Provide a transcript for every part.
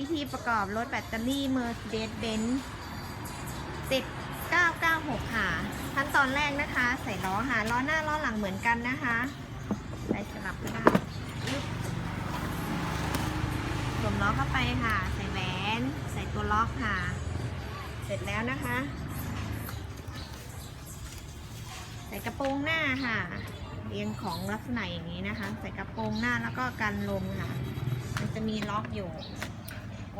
วิธีประกอบรถแบตเตอรี่ Mercedes-Benz 7996 ค่ะ ขั้นตอนแรกนะคะ ใส่ล้อค่ะ ล้อหน้าล้อหลังเหมือนกันนะคะใส่สลับก็ได้สวมล้อเข้าไปค่ะ ใส่แหวนใส่ตัวล็อกค่ะ เสร็จแล้วนะคะ ใส่กระโปรงหน้าค่ะเรียงของลักษณะอย่างนี้นะคะ ใส่กระโปรงหน้าแล้วก็กันลมค่ะ มันจะมีล็อกอยู่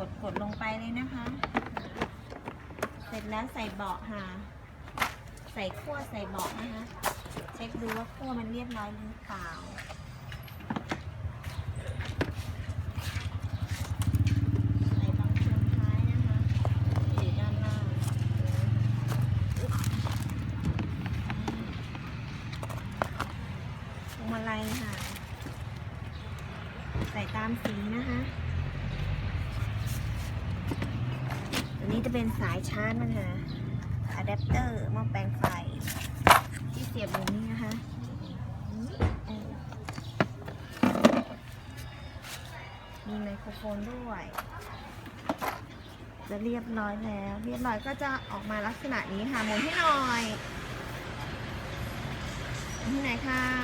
ดกดลงไปเลยนะคะ เสร็จแล้วใส่เบาะค่ะ ใส่ขั้วใส่เบาะนะคะ เช็คดูว่าขั้วมันเรียบร้อยหรือเปล่าใส่บางช่วงท้ายนะคะอยู่ด้านล่างพวงมาลัยค่ะ ใส่ตามสีนะคะ ตัว นี้จะเป็นสายชาร์จมันค่ะอะแดปเตอร์หม้อแปลงไฟ ที่เสียบอยู่นี่นะคะมีไมโครโฟนด้วย จะเรียบร้อยแล้ว เรียบร้อยก็จะออกมาลักษณะนี้ค่ะหมุนให้หน่อยหมุนให้หน่อยค่ะ